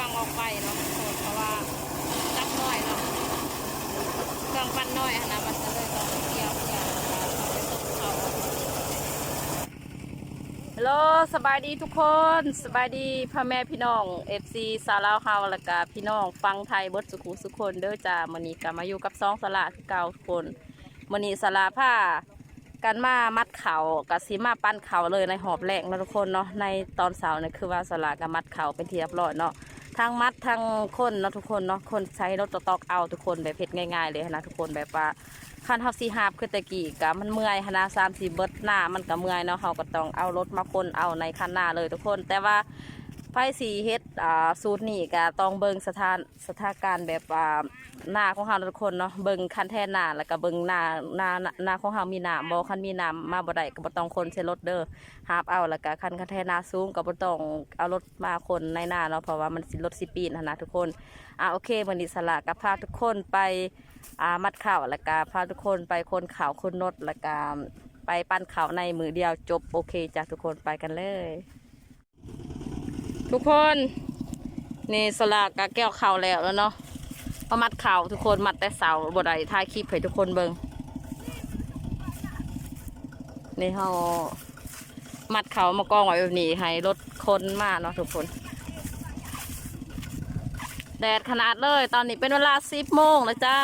องออกไปเนาะเพราะว่าจักน้อยเนาะเครื่องปั้นน้อยนะมันก็เลยต้องเกี่ยวเกี่ยวแล้วก็เอาไปส่งเขาฮัลโหลสบายดีทุกคนสบายดีพ่อแม่พี่น้อง FC สาวลาวเฮาแล้วก็พี่น้องฟังไทยเบิดสุขุสุคนเด้อจ้ามื้อนี้ก็มาอยู่กับซองสลาคือเก่าทุกคนมื้อนี้สลาผ้ากันมามัดเขากับสีมาปั้นเขาเลยในหอบแรกนะทุกคนเนาะในตอนเสาร์เนี่ยคือว่าสลากับมัดเขาเป็นที่เรียบร้อยเนาะ ทั้งมัดทั้งคนเนาะทุกคนเนาะคนใช้รถตอกเอาทุกคนแบบเพชรง่ายๆเลยนะทุกคนแบบว่าคันเฮาสีหาบคือตะกี้กะมันเมื่อยหนาสามสี่เบิดหน้ามันก็เมื่อยเนาะเฮาก็ต้องเอารถมาคนเอาในคันหน้าเลยทุกคน แต่ว่า ไฟสีเฮ็ดอ่าสูตรนี่ก็ต้องเบิ่งสถานสถานการณ์แบบว่าหน้าของเฮาทุกคนเนาะเบิ่งคันแท่หน้าแล้วก็เบิ่งหน้าหน้าหน้าของเฮามีน้ำบ่คันมีน้ำมาบ่ได้ก็บ่ต้องคนใช้รถเด้อหาบเอาแล้วก็คันคันแท่หน้าสูงก็บ่ต้องเอารถมาคนในหน้าเนาะเพราะว่ามันสิรถสิปีนหั้นนะทุกคนอ่าโอเคมื้อนี้สละก็พาทุกคนไปอ่ามัดข้าวแล้วก็พาทุกคนไปคนข่าวคนรถแล้วก็ไปปั้นข้าวในมือเดียวจบโอเคจ้ะทุกคนไปกันเลย ทุกคนนี่สละก็แก้วข้าแล้วแล้วเนาะประมัดเข่าทุกคนมัดแต่เสาบไดถ่ายคลิปให้ทุกคนเบิงนี่เขามัดเขามากองไว้แบบนี้ให้รถคนมาเนาะทุกคน แดดขนาดเลย ตอนนี้เป็นเวลาสิบโมงแล้วจ้า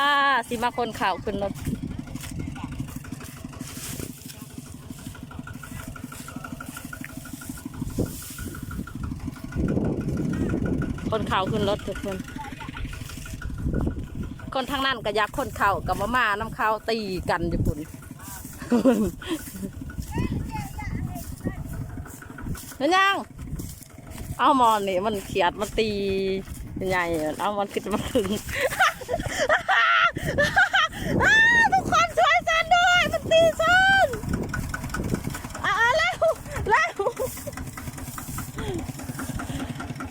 สิมาคนข่าวขึ้นรถ คนเข่าขึ้นรถทุกคน คนทางนั้นก็ยักคนเข่ากับมาม่าน้ำข้าวตีกันอยู่ปุ่นเห็นยังเอามอนนี่มันเขียดมันตีใหญ่เอามันขึ้นมาถึง ทุกคนช่วยฉันด้วย มันตีฉันอ่าเร็วเร็ว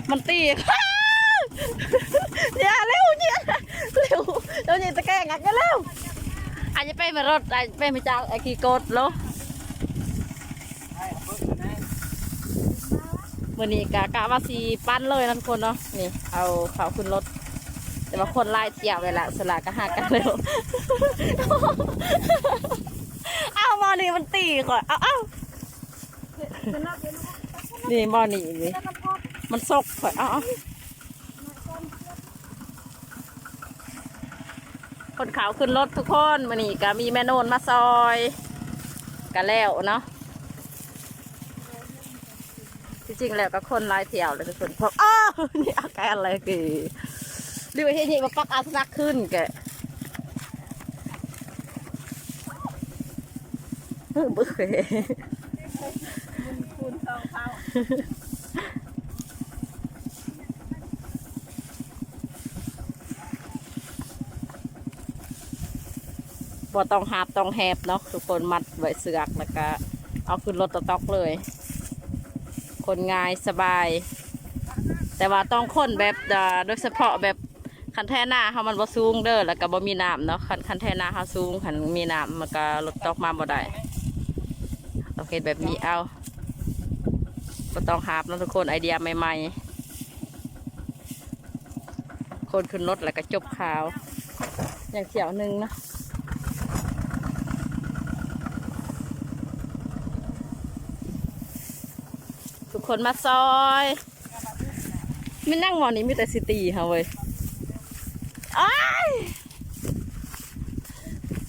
มันตี อย่าเร็วเนี่ยเร็วเร็วเนี่ยตะแกรงอะก็เร็ว อาจจะไปมารถอาจจะไปมาจากไอ้กีโกดโลวันนี้กะกะว่าสีปั้นเลยนะทุกคนเนาะนี่ เอาเขาขึ้นรถ แต่ว่าคนไล่เที่ยวไปละสลากก็หักกันเร็วเอามอนี่มันตีก่อนเอาเอานี่มอนี่นี่มันซกข่อยเอา คนขาวขึ้นรถทุกคนมันนี่ก็มีแม่โนนมาซอยกันแล้วเนาะจริงๆแล้วก็คนไล่เที่ยวเลยทุกคนพราะอ้าวนี่อาการอะไรกี่ดูเห็นนี่มาปักอาสนักขึ้นแกเฮ้ยบึ้งเลยคูณสองเท่า บ่ต้องหาบต้องแหบเนาะทุกคนมัดไว้เสือกแล้วก็เอาขึ้นรถตะตอกเลย คนง่ายสบาย แต่ว่าต้องคนแบบอ่าโดยเฉพาะแบบคันแท่หน้าเขามันบ่สูงเด้อแล้วก็บ่มีน้ำเนาะคันคันแท่หน้าเขาสูงคันมีน้ำมันก็รถตอกมาบ่ได้โอเคแบบนี้เอาบ่ต้องหาบเนาะทุกคนไอเดียใหม่ๆ คนขึ้นรถแล้วก็จบข่าว อย่างเขียวหนึ่งเนาะ คนมาซอยไม่นั่งมอนี้มีแต่ซิตีค่ะเว้ยอ้าย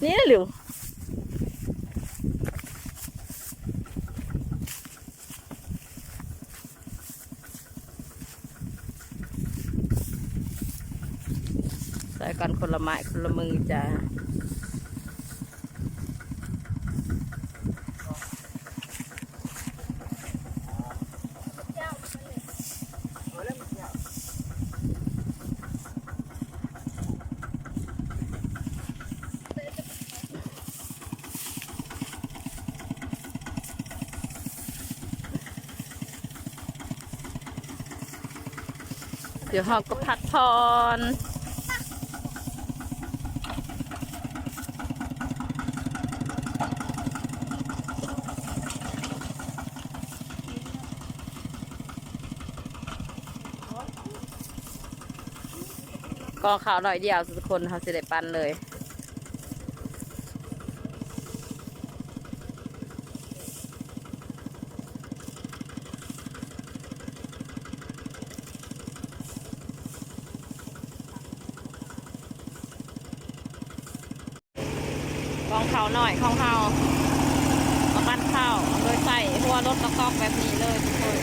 นี่หลิวใส่กันคนละไม้คนละมือจ้า เดี๋ยวหอกก็พักผ่อนก็ข่าวหน่อยเดียวทุกคนเขาสิได้ปันเลย ว่ารถตะกอกแบบนี้เลยทุกคน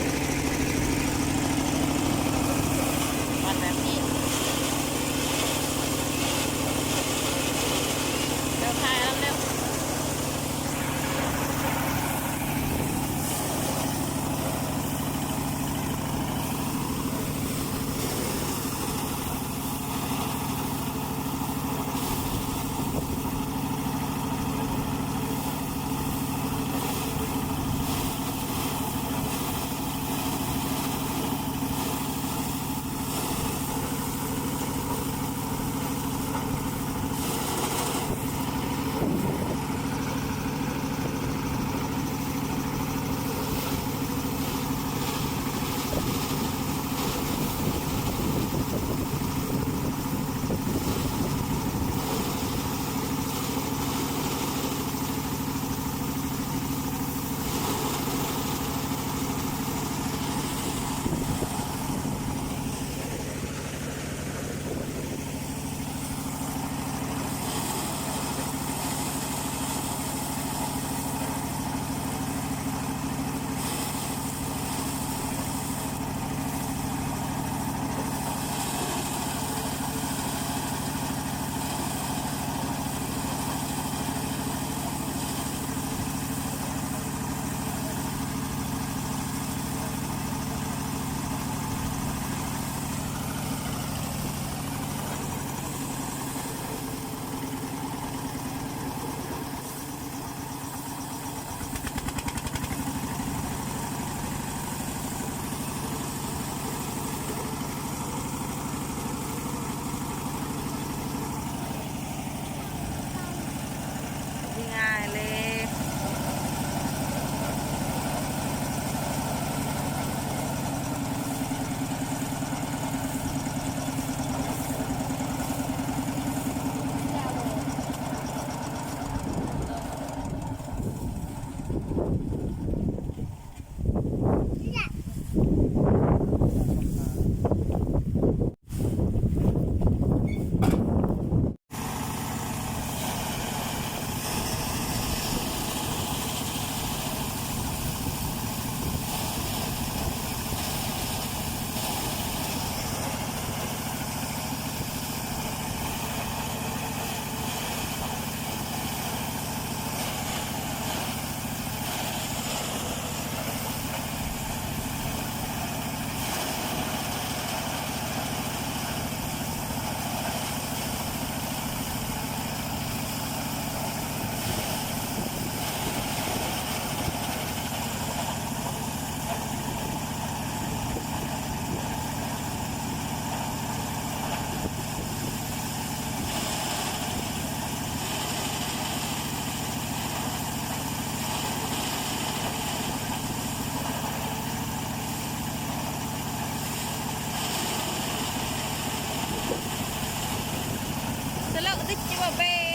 Lượng.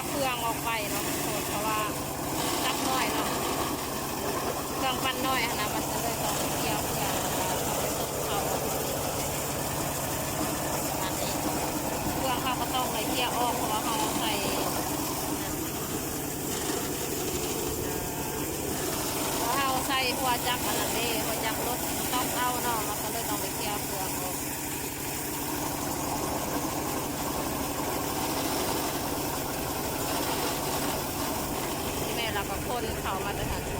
นาะทุกคนเพราะว่าจักน้อยเนาะเครื่องปั้นน้อยอะนะมันจะเลยต้องเกี่ยวเพื่อเอาไปส่งเขาอันนี้เครื่องเขาก็ต้องเลยเกี่ยวออกเพราะว่าเขาใส่เพราะเขาใส่หัวจักรอันนั้นเด้หัวจักรรถต้องเอาเนาะมันก็เลยต้องไปเกี่ยวเครื่องออก ที่แม่เราก็ คนเขามาตรฐา